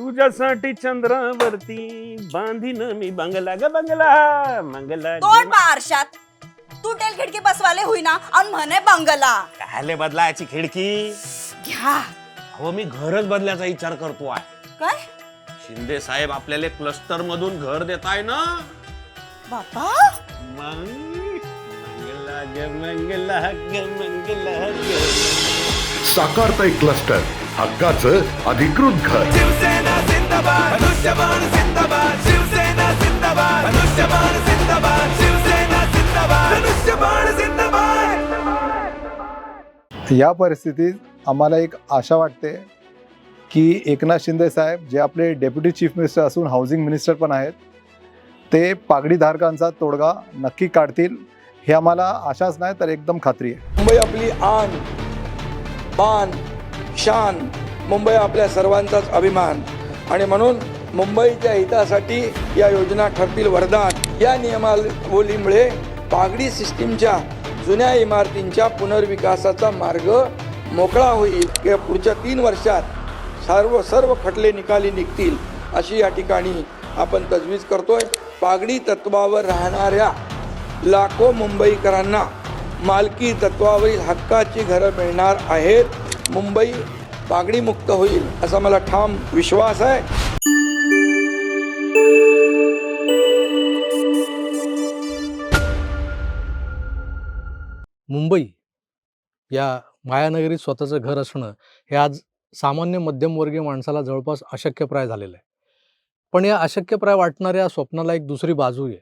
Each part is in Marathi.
तुझ्यासाठी चंद्रावरती बांधीन मी बंगला ग बंगला मंगला तोड बा आरशात. तू टेल खिडकी बसवाले होईना आणि म्हणे बंगला. कायले बदलायची खिडकी? घ्या. हो मी घरच बदलायचा विचार करतो आहे. काय? शिंदे साहेब आपल्याला क्लस्टर मधून घर देत आहे ना? बापा मग मंगला ग मंगला ग मंगला ग. साकारताय क्लस्टर हक्काचं अधिकृत घर. जिंदाबाद. धनुष्यबाण जिंदाबाद. शिवसेना जिंदाबाद. धनुष्यबाण जिंदाबाद. शिवसेना जिंदाबाद. धनुष्यबाण जिंदाबाद. या परिस्थितीत आम्हाला एक आशा वाटते की एकनाथ शिंदे साहेब जे आपले डेप्युटी चीफ मिनिस्टर असून हाऊसिंग मिनिस्टर पण आहेत ते पागडीधारकांचा तोडगा नक्की काढतील हे आम्हाला आशाच नाही तर एकदम खात्री आहे. मुंबई आपली आन बान शान मुंबई आपल्या सर्वांचाच अभिमान. आणि म्हणून मुंबईच्या हितासाठी या योजना ठरतील वरदान. या नियमावलीमुळे पागडी सिस्टीमच्या जुन्या इमारतींच्या पुनर्विकासाचा मार्ग मोकळा होईल. किंवा पुढच्या तीन वर्षात सर्व सर्व खटले निकाली निघतील. अशी या ठिकाणी आपण तजवीज करतोय. पागडी तत्वावर राहणाऱ्या लाखो मुंबईकरांना मालकी तत्वावरील हक्काची घरं मिळणार आहेत. मुंबई पागडीमुक्त होईल असा मला ठाम विश्वास आहे. मुंबई या मायानगरीत स्वतःचं घर असणं हे आज सामान्य मध्यमवर्गीय माणसाला जवळपास अशक्यप्राय झालेलं आहे. पण या अशक्यप्राय वाटणाऱ्या स्वप्नाला एक दुसरी बाजू आहे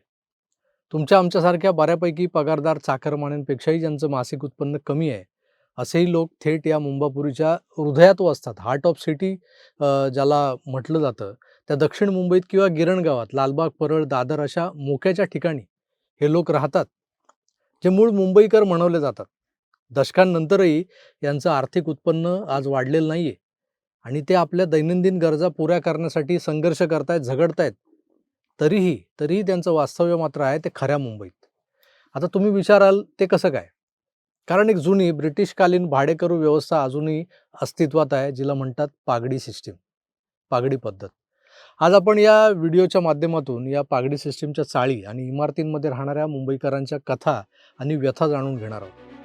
तुमच्या आमच्यासारख्या बऱ्यापैकी पगारदार चाकरमान्यांपेक्षाही ज्यांचं मासिक उत्पन्न कमी आहे असेही लोक थेट या मुंबापुरीच्या हृदयात वसतात. हार्ट ऑफ सिटी ज्याला म्हटलं जातं त्या दक्षिण मुंबईत किंवा गिरणगावात लालबाग परळ दादर अशा मोक्याच्या ठिकाणी हे लोक राहतात जे मूळ मुंबईकर म्हणवले जातात. दशकांनंतरही यांचं आर्थिक उत्पन्न आज वाढलेलं नाही आहे आणि ते आपल्या दैनंदिन गरजा पुऱ्या करण्यासाठी संघर्ष करतायत झगडतायत तरीही तरीही त्यांचं वास्तव्य मात्र आहे ते खऱ्या मुंबईत. आता तुम्ही विचाराल ते कसं काय? कारण एक जुनी ब्रिटिशकालीन भाडेकरू व्यवस्था अजूनही अस्तित्वात आहे जिला म्हणतात पागडी सिस्टीम पागडी पद्धत. आज आपण या व्हिडिओच्या माध्यमातून या पागडी सिस्टीमच्या चाळी आणि इमारतींमध्ये राहणाऱ्या मुंबईकरांच्या कथा आणि व्यथा जाणून घेणार आहोत.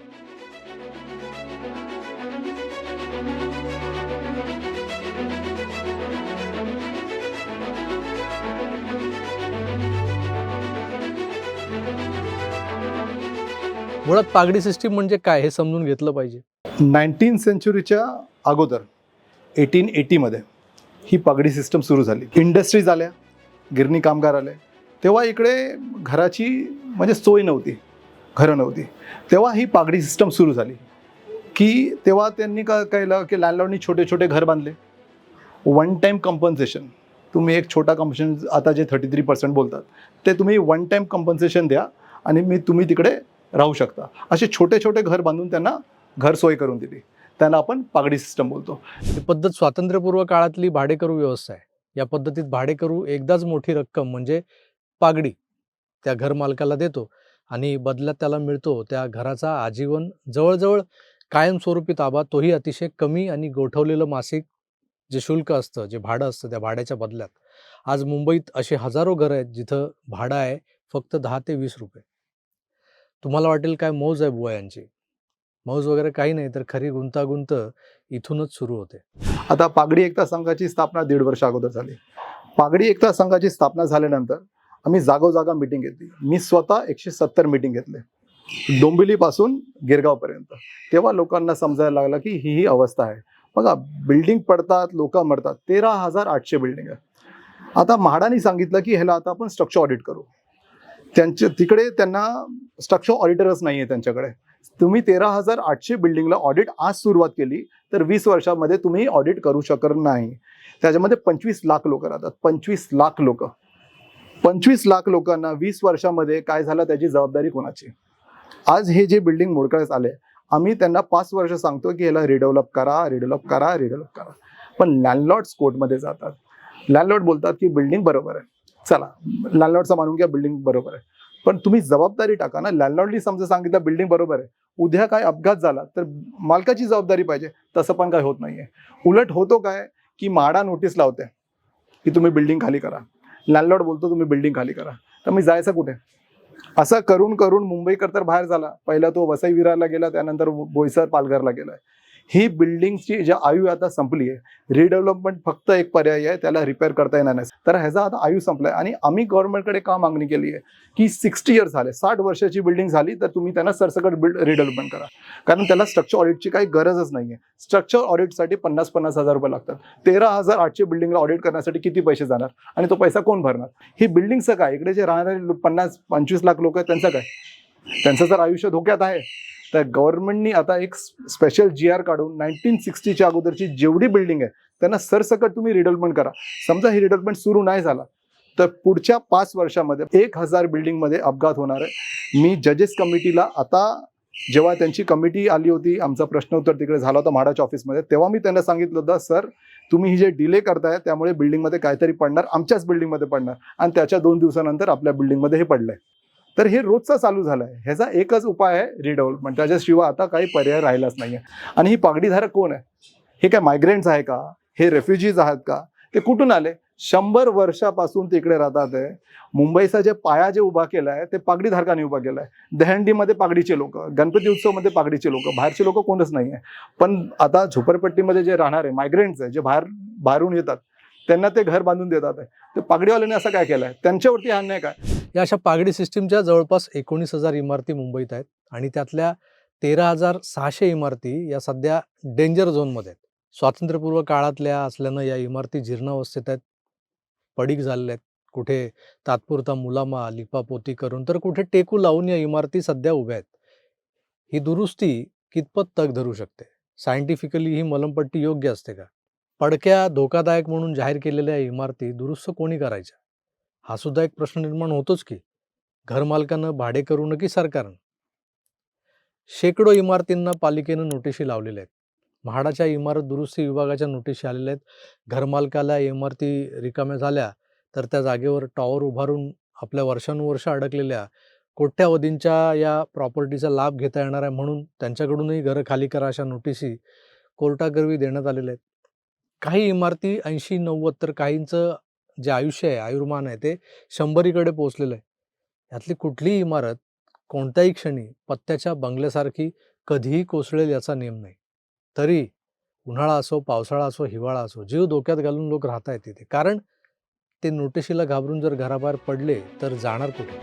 मुळात पागडी सिस्टीम म्हणजे काय हे समजून घेतलं पाहिजे. नाईन्टीन सेंचुरीच्या अगोदर एटीन एटीमध्ये ही पागडी सिस्टम सुरू झाली. इंडस्ट्रीज आल्या गिरणी कामगार आले. तेव्हा इकडे घराची म्हणजे सोय नव्हती घरं नव्हती. तेव्हा ही पागडी सिस्टम सुरू झाली. की तेव्हा त्यांनी का केलं की लँडलॉर्डनी छोटे छोटे घर बांधले. वन टाईम कंपन्सेशन तुम्ही एक छोटा कंपन्सेशन आता जे थर्टी थ्री पर्सेंट बोलतात ते तुम्ही वन टाईम कंपन्सेशन द्या आणि मी तुम्ही तिकडे राहू शकता. असे छोटे छोटे घर बांधून त्यांना घर सोय करून दिली. त्यांना आपण पागडी सिस्टम बोलतो. ही पद्धत स्वातंत्र्यपूर्व काळातली भाडेकरू व्यवस्था आहे. या पद्धतीत भाडेकरू एकदाच मोठी रक्कम म्हणजे पागडी त्या घर मालकाला देतो आणि बदल्यात त्याला मिळतो. त्या घराचा आजीवन जवळजवळ कायमस्वरूपी ताबा तोही अतिशय कमी आणि गोठवलेलं मासिक जे शुल्क असतं जे भाडं असतं त्या भाड्याच्या बदल्यात. आज मुंबईत असे हजारो घरं आहेत जिथं भाडं आहे फक्त दहा ते वीस रुपये. तुम्हाला वाटेल काय मौज आहे बुवा यांची. मौज वगैरे काही नाही तर खरी गुंतागुंत इथूनच सुरू होते. आता पागडी एकता संघाची स्थापना दीड वर्ष अगोदर झाली. पागडी एकता संघाची स्थापना झाल्यानंतर आम्ही जागोजागा मिटिंग घेतली. मी स्वतः एकशे सत्तर मिटिंग घेतले. डोंबिवलीपासून गिरगावपर्यंत. तेव्हा लोकांना समजायला लागलं की ही ही अवस्था आहे. बघा बिल्डिंग पडतात लोक मरतात. तेरा हजार आठशे बिल्डिंग आहे आता म्हाडानी सांगितलं की ह्याला आता आपण स्ट्रक्चर ऑडिट करू. त्यांचे तिकडे त्यांना स्ट्रक्चर ऑडिटरच नाही आहे त्यांच्याकडे. तुम्ही तेरा हजार आठशे बिल्डिंगला ऑडिट आज सुरुवात केली तर वीस वर्षामध्ये तुम्ही ऑडिट करू शकत नाही. त्याच्यामध्ये पंचवीस लाख लोक राहतात. पंचवीस लाख लोक. पंचवीस लाख लोकांना वीस वर्षामध्ये काय झालं त्याची जबाबदारी कोणाची? आज हे जे बिल्डिंग मोडकळ्यास आले आम्ही त्यांना पाच वर्ष सांगतो की ह्याला रिडेव्हलप करा रिडेव्हलप करा रिडेव्हलप करा. पण लँडलॉर्ड्स कोर्टमध्ये जातात. लँडलॉर्ड बोलतात की बिल्डिंग बरोबर आहे. चला लँडलॉर्डचं मानून घ्या बिल्डिंग बरोबर आहे. पण तुम्ही जबाबदारी टाका ना लँडलॉर्डनी समजा सांगितलं बिल्डिंग बरोबर आहे. उद्या काय अपघात झाला तर मालकाची जबाबदारी पाहिजे. तसं पण काय होत नाहीये. उलट होतो काय की माडा नोटीस लावते की तुम्ही बिल्डिंग खाली करा. लँडलॉर्ड बोलतो तुम्ही बिल्डिंग खाली करा. तर मी जायचं कुठे? असं करून करून मुंबईकर तर बाहेर झाला. पहिला तो वसई विरारला गेला त्यानंतर बोईसर पालघरला गेलाय. ही बिल्डिंगची जी आयु आता संपली आहे. रिडेव्हलपमेंट फक्त एक पर्याय आहे त्याला रिपेअर करता येणार नाही. तर ह्याचा आता आयु संपलाय. आणि आम्ही गव्हर्नमेंटकडे का मागणी केली आहे? की सिक्स्टी इयर्स झाले साठ वर्षाची बिल्डिंग झाली तर तुम्ही त्यांना सरसकट बिल्ड रिडेव्हलपमेंट करा. कारण त्याला स्ट्रक्चर ऑडिटची काही गरजच नाही आहे स्ट्रक्चर ऑडिटसाठी पन्नास पन्नास हजार रुपये लागतात. तेरा हजार आठशे बिल्डिंगला ऑडिट करण्यासाठी किती पैसे जाणार? आणि तो पैसा कोण भरणार? ही बिल्डिंगचं काय? इकडे जे राहणारे पन्नास पंचवीस लाख लोक आहेत त्यांचं काय? त्यांचं जर आयुष्य धोक्यात आहे. तर गव्हर्नमेंटनी आता एक स्पेशल जी आर काढून नाईन्टीन सिक्स्टीच्या अगोदरची जेवढी बिल्डिंग आहे त्यांना सरसकट तुम्ही रिडेव्हलपमेंट करा. समजा ही रिडेव्हलपमेंट सुरू नाही झाला तर पुढच्या पाच वर्षामध्ये एक हजार बिल्डिंगमध्ये अपघात होणार आहे. मी जजेस कमिटीला आता जेव्हा त्यांची कमिटी आली होती आमचा प्रश्न उत्तर तिकडे झाला होता म्हाडाच्या ऑफिसमध्ये तेव्हा मी त्यांना सांगितलं होतं सर तुम्ही ही जे डिले करताय त्यामुळे बिल्डिंगमध्ये काहीतरी पडणार आमच्याच बिल्डिंगमध्ये पडणार. आणि त्याच्या दोन दिवसानंतर आपल्या बिल्डिंगमध्ये हे पडलंय. तर हे रोजचं चालू झालं आहे ह्याचा एकच उपाय आहे रिडेव्हलपमेंट त्याच्याशिवाय आता काही पर्याय राहिलाच नाही आहे आणि ही पागडीधारक कोण आहे? हे काय मायग्रेंट्स आहे का? हे रेफ्युजीज आहेत का? ते कुठून आले? शंभर वर्षापासून ते इकडे राहतात आहे मुंबईचा जे पाया जे उभा केला आहे ते पागडीधारकांनी उभा केला आहे दहंडीमध्ये पागडीचे लोक गणपती उत्सवमध्ये पागडीचे लोक बाहेरचे लोक कोणच नाही आहे पण आता झोपडपट्टीमध्ये जे राहणारे मायग्रेंट्स आहे जे बाहेर बाहेरून येतात त्यांना ते घर बांधून देतात आहे. ते पागडीवाल्याने असं काय केलं आहे त्यांच्यावरती हा अन्याय काय? या अशा पागडी सिस्टीमच्या जवळपास एकोणीस हजार इमारती मुंबईत आहेत आणि त्यातल्या तेरा हजार सहाशे इमारती या सध्या डेंजर झोनमध्ये आहेत. स्वातंत्र्यपूर्व काळातल्या असल्यानं या इमारती जीर्णावस्थेत आहेत. पडीक झालेल्या आहेत. कुठे तात्पुरता मुलामा लिपापोती करून तर कुठे टेकू लावून या इमारती सध्या उभ्या आहेत. ही दुरुस्ती कितपत तग धरू शकते? सायंटिफिकली ही मलमपट्टी योग्य असते का? पडक्या धोकादायक म्हणून जाहीर केलेल्या इमारती दुरुस्त कोणी करायच्या? हा सुद्धा एक प्रश्न निर्माण होतोच की घरमालकानं भाडे करू न की सरकारनं? शेकडो इमारतींना पालिकेनं नोटिशी लावलेल्या आहेत. म्हाडाच्या इमारत दुरुस्ती विभागाच्या नोटिशी आलेल्या आहेत. घरमालकाला इमारती रिकाम्या झाल्या तर त्या जागेवर टॉवर उभारून आपल्या वर्षानुवर्ष अडकलेल्या कोट्यावधींच्या या प्रॉपर्टीचा लाभ घेता येणार आहे म्हणून त्यांच्याकडूनही घरं खाली करा अशा नोटिशी कोर्टाकरवी देण्यात आलेल्या आहेत. काही इमारती ऐंशी नव्वद तर काहींचं जे आयुष्य आहे आयुर्मान आहे ते शंभरीकडे पोचलेलं आहे. यातली कुठलीही इमारत कोणत्याही क्षणी पत्त्याच्या बंगल्यासारखी कधीही कोसळेल याचा नेम नाही. तरी उन्हाळा असो पावसाळा असो हिवाळा असो जीव धोक्यात घालून लोक राहत आहेत तिथे. कारण ते नोटिशीला घाबरून जर घराबाहेर पडले तर जाणार कुठे?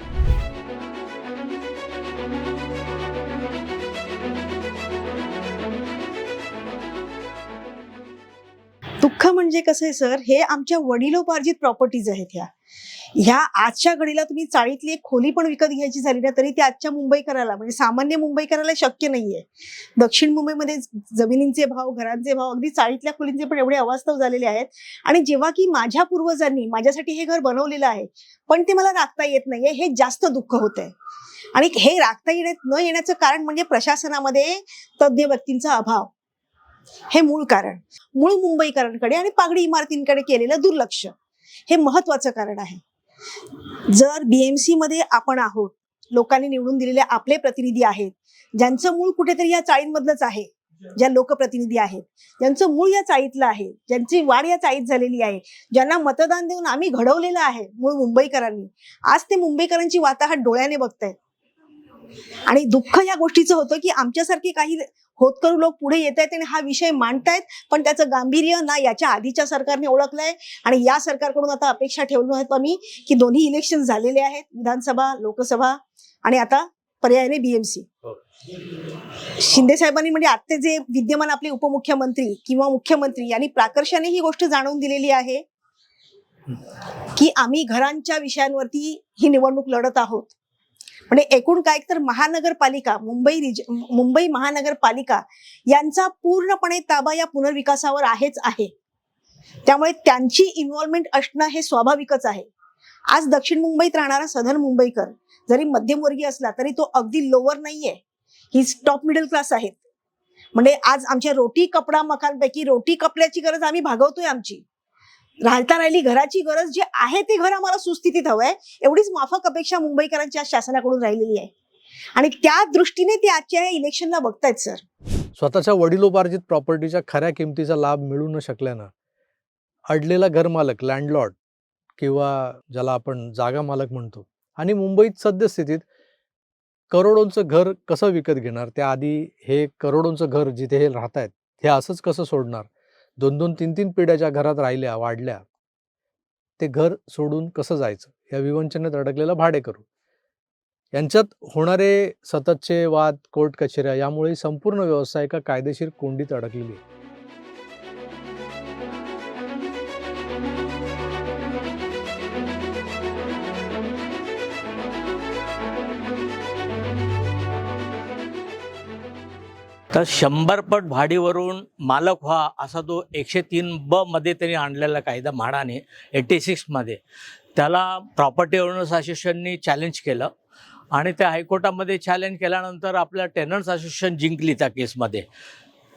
दुःख म्हणजे कसं आहे सर? हे आमच्या वडिलोपार्जित प्रॉपर्टीज आहेत ह्या. ह्या आजच्या घडीला तुम्ही चाळीतली एक खोली पण विकत घ्यायची झाली ना तरी ती आजच्या मुंबईकराला म्हणजे सामान्य मुंबईकराला शक्य नाहीये. दक्षिण मुंबईमध्ये जमिनींचे भाव घरांचे भाव अगदी चाळीतल्या खोलींचे पण एवढे अवास्तव झालेले आहेत. आणि जेव्हा की माझ्या पूर्वजांनी माझ्यासाठी हे घर बनवलेलं आहे पण ते मला राखता येत नाहीये हे जास्त दुःख होत आहे आणि हे राखता येण्यात न येण्याचं कारण म्हणजे प्रशासनामध्ये तज्ज्ञ व्यक्तींचा अभाव. हे मूळ कारण. मूळ मुंबईकरांकडे आणि पागडी इमारतींकडे केलेलं दुर्लक्ष हे महत्वाचं कारण आहे. जर बीएमसी मध्ये आपण आहोत लोकांनी निवडून दिलेले आपले प्रतिनिधी आहेत ज्यांचं मूळ कुठेतरी या चाळींमधलंच आहे ज्या लोकप्रतिनिधी आहेत ज्यांचं मूळ या चाळीतलं आहे ज्यांची वाढ या चाळीत झालेली आहे ज्यांना मतदान देऊन आम्ही घडवलेलं आहे मूळ मुंबईकरांनी आज ते मुंबईकरांची वाताहत डोळ्याने बघतायत. आणि दुःख या गोष्टीचं होतं की आमच्यासारखे काही होतकरू लोक पुढे येत आहेत आणि हा विषय मांडतायत पण त्याचं गांभीर्य ना याच्या आधीच्या सरकारने ओळखलंय. आणि या सरकारकडून आता अपेक्षा ठेवलो आहेत आम्ही की दोन्ही इलेक्शन झालेले आहेत विधानसभा लोकसभा आणि आता पर्यायाने बीएमसी शिंदे साहेबांनी म्हणजे आत्ते जे विद्यमान आपले उपमुख्यमंत्री किंवा मुख्यमंत्री यांनी प्राकर्षाने ही गोष्ट जाणून दिलेली आहे की आम्ही घरांच्या विषयांवरती ही निवडणूक लढत आहोत. म्हणजे एकूण काय तर महानगरपालिका मुंबई रिज मुंबई महानगरपालिका यांचा पूर्णपणे ताबा या पुनर्विकासावर आहेच आहे. त्यामुळे त्यांची इन्व्हॉल्वमेंट असणं हे स्वाभाविकच आहे. आज दक्षिण मुंबईत राहणारा सदन मुंबईकर जरी मध्यमवर्गीय असला तरी तो अगदी लोअर नाहीये. ही टॉप मिडल क्लास आहेत. म्हणजे आज आमच्या रोटी कपडा मकानपैकी रोटी कपड्याची गरज आम्ही भागवतोय आमची. राहता राहिली घराची गरज जे आहे ते घर आम्हाला सुस्थितीत हवंय एवढीच माफक अपेक्षा मुंबईकरांच्या शासनाकडून राहिलेली आहे. आणि त्या दृष्टीने ते आजच्या या इलेक्शनला बघतायत सर स्वतःच्या वडिलोपार्जित प्रॉपर्टीच्या खऱ्या किमतीचा लाभ मिळू न शकल्यानं अडलेला घरमालक लँडलॉर्ड किंवा ज्याला आपण जागा मालक म्हणतो आणि मुंबईत सद्यस्थितीत करोडोंचं घर कसं विकत घेणार? त्याआधी हे करोडोंचं घर जिथे हे राहत आहेत हे असंच कसं सोडणार? दोन दोन तीन तीन पिढ्याच्या घरात राहिल्या वाढल्या ते घर सोडून कसं जायचं? या विवंचनेत अडकलेला भाडे करू यांच्यात होणारे सततचे वाद कोर्ट कचेऱ्या यामुळे संपूर्ण व्यवस्था एका कायदेशीर कोंडीत अडकलेली आहे. तर शंभरपट भाडीवरून मालक व्हा असा तो एकशे तीन ब मध्ये त्यांनी आणलेला कायदा म्हाडाने एटी सिक्समध्ये त्याला प्रॉपर्टी ओनर्स असोसिएशननी चॅलेंज केलं आणि त्या हायकोर्टामध्ये चॅलेंज केल्यानंतर आपल्या टेनंट्स असोसिएशन जिंकली त्या केसमध्ये.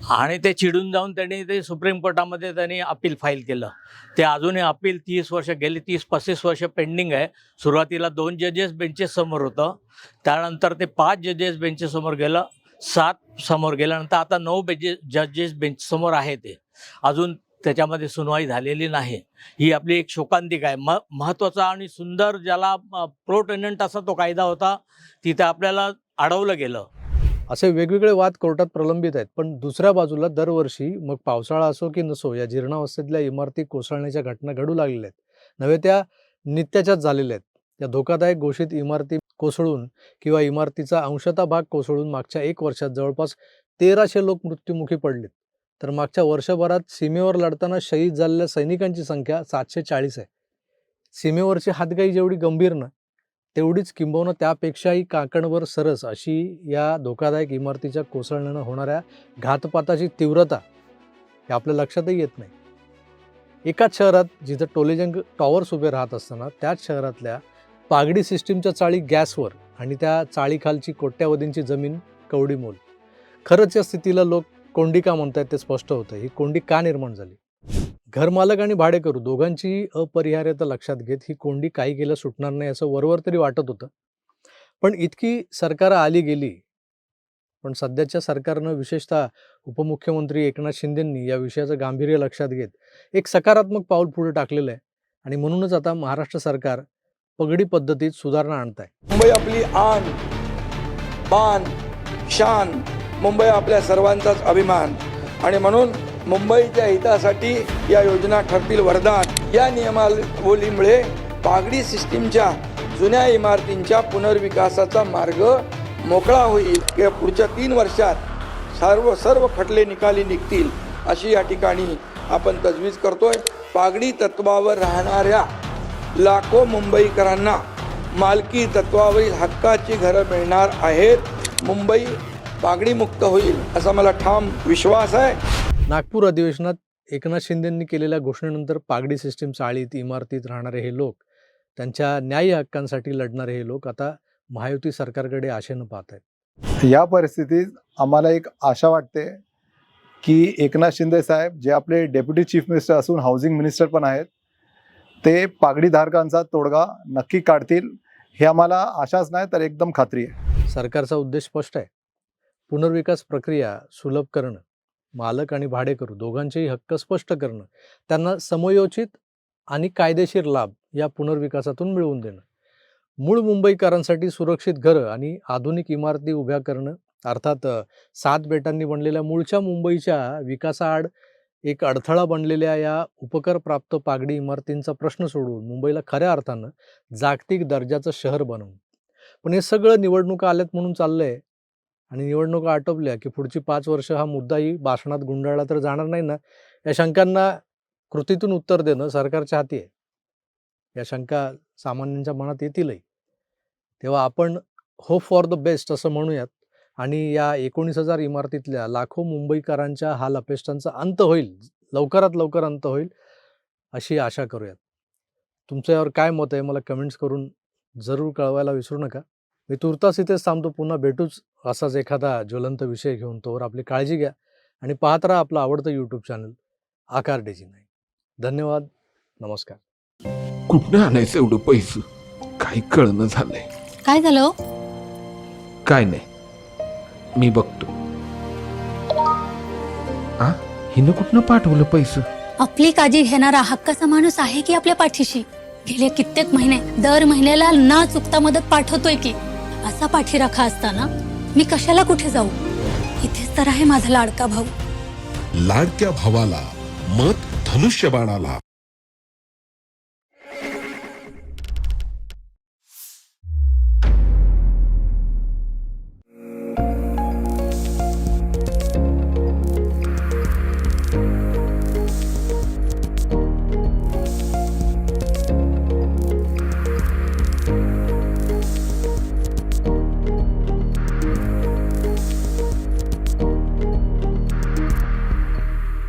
आणि ते चिडून जाऊन त्यांनी ते सुप्रीम कोर्टामध्ये त्यांनी अपील फाईल केलं. ते अजूनही अपील तीस वर्ष गेली तीस पस्तीस वर्ष पेंडिंग आहे. सुरुवातीला दोन जजेस बेंचेससमोर होतं. त्यानंतर ते पाच जजेस बेंचेससमोर गेलं. सात समोर गेल्यानंतर आता नऊ बेजेस जजेस बेंच समोर आहे ते. अजून त्याच्यामध्ये सुनवाई झालेली नाही. ही आपली एक शोकांतिका आहे. म महत्त्वाचा आणि सुंदर ज्याला प्रोटेनंट असा तो कायदा होता तिथे आपल्याला अडवलं गेलं. असे वेगवेगळे वाद कोर्टात प्रलंबित आहेत. पण दुसऱ्या बाजूला दरवर्षी मग पावसाळा असो की नसो या जीर्णावस्थेतल्या इमारती कोसळण्याच्या घटना घडू लागलेल्या आहेत. नव्हे त्या नित्याच्याच झालेल्या आहेत. या धोकादायक घोषित इमारती कोसळून किंवा इमारतीचा अंशतः भाग कोसळून मागच्या एक वर्षात जवळपास तेराशे लोक मृत्युमुखी पडलेत. तर मागच्या वर्षभरात सीमेवर लढताना शहीद झालेल्या सैनिकांची संख्या सातशे चाळीस आहे. सीमेवरची हातगाई जेवढी गंभीर ना तेवढीच किंबहुना त्यापेक्षाही काकणवर सरस अशी या धोकादायक इमारतीच्या कोसळण्यानं होणाऱ्या घातपाताची तीव्रता हे आपल्या लक्षातही येत नाही. एकाच शहरात जिथं टोलेजंग टॉवर्स उभे राहत असताना त्याच शहरातल्या पागडी सिस्टीमच्या चाळी गॅसवर आणि त्या चाळीखालची कोट्यावधींची जमीन कवडीमोल खरंच या स्थितीला लोक कोंडी का म्हणतायत ते स्पष्ट होतं. ही कोंडी का निर्माण झाली? घरमालक आणि भाडेकरू दोघांची अपरिहार्यता लक्षात घेत ही कोंडी काही केलं सुटणार नाही असं वरवर तरी वाटत होतं. पण इतकी सरकार आली गेली पण सध्याच्या सरकारनं विशेषतः उपमुख्यमंत्री एकनाथ शिंदेंनी या विषयाचं गांभीर्य लक्षात घेत एक सकारात्मक पाऊल पुढे टाकलेलं आहे. आणि म्हणूनच आता महाराष्ट्र सरकार पगडी पद्धतीत सुधारणा आणत आहे मुंबई आपली आन बान शान मुंबई आपल्या सर्वांचाच अभिमान. आणि म्हणून मुंबईच्या हितासाठी या योजना ठरतील वरदान. या नियमावलीमुळे पागडी सिस्टीमच्या जुन्या इमारतींच्या पुनर्विकासाचा मार्ग मोकळा होईल. किंवा पुढच्या तीन वर्षात सर्व सर्व खटले निकाली निघतील. अशी या ठिकाणी आपण तजवीज करतोय. पागडी तत्वावर राहणाऱ्या लाखो मुंबईकरांना मालकी तत्वावरील हक्काची घरं मिळणार आहेत. मुंबई पागडीमुक्त होईल असा मला ठाम विश्वास आहे. नागपूर अधिवेशनात एकनाथ शिंदेंनी केलेल्या घोषणेनंतर पागडी सिस्टीम चाळीत इमारतीत राहणारे हे लोक त्यांच्या न्याय्य हक्कांसाठी लढणारे हे लोक आता महायुती सरकारकडे आशेनं पाहत आहेत. या परिस्थितीत आम्हाला एक आशा वाटते की एकनाथ शिंदे साहेब जे आपले डेप्युटी चीफ मिनिस्टर असून हाऊसिंग मिनिस्टर पण आहेत ते पागडीधारकांचा तोडगा नक्की काढतील हे आम्हाला आशाच नाही तर एकदम खात्री आहे. सरकारचा उद्देश स्पष्ट आहे. पुनर्विकास प्रक्रिया सुलभ करणं मालक आणि भाडेकरू दोघांचेही हक्क स्पष्ट करणं त्यांना समयोचित आणि कायदेशीर लाभ या पुनर्विकासातून मिळवून देणं मूळ मुंबईकरांसाठी सुरक्षित घरं आणि आधुनिक इमारती उभ्या करणं अर्थात सात बेटांनी बनलेल्या मूळच्या मुंबईच्या विकासाआड एक अडथळा बनलेल्या या उपकरप्राप्त पागडी इमारतींचा प्रश्न सोडवून मुंबईला खऱ्या अर्थानं जागतिक दर्जाचं शहर बनवून. पण हे सगळं निवडणुका आल्यात म्हणून चाललंय आणि निवडणुका आटोपल्या की पुढची पाच वर्ष हा मुद्दाही भाषणात गुंडाळला तर जाणार नाही ना? या शंकांना कृतीतून उत्तर देणं सरकारच्या हाती आहे. या शंका सामान्यांच्या मनात येतीलही. तेव्हा आपण होप फॉर द बेस्ट असं म्हणूयात. आणि या एकोणीस हजार इमारतीतल्या लाखो मुंबईकरांच्या हाल अपेष्टांचा अंत होईल लवकरात लवकर अंत होईल अशी आशा करूयात. तुमचं यावर काय मत आहे मला कमेंट्स करून जरूर कळवायला विसरू नका. मी तुर्तास इथेच थांबतो. पुन्हा भेटूच असाच एखादा ज्वलंत विषय घेऊन तोवर आपली काळजी घ्या आणि पाहत राहा आपलं आवडतं यूट्यूब चॅनल आकार डेजी नाही धन्यवाद. नमस्कार. कुठनं आणायचं एवढं पैसे? काही कळणं झालंय. काय झालं हो? काय नाही. मी बघतो. आ? हिनं कुठनं पाठवलं पैसे? आपली काळजी घेणारा हक्काचा माणूस आहे की आपल्या पाठीशी? गेले कित्येक महिने दर महिन्याला न चुकता मदत पाठवतोय की? असा पाठीराखा असताना मी कशाला कुठे जाऊ? इथेच तर आहे माझा लाडका भाऊ. लाडक्या भावाला मत धनुष्यबाणाला.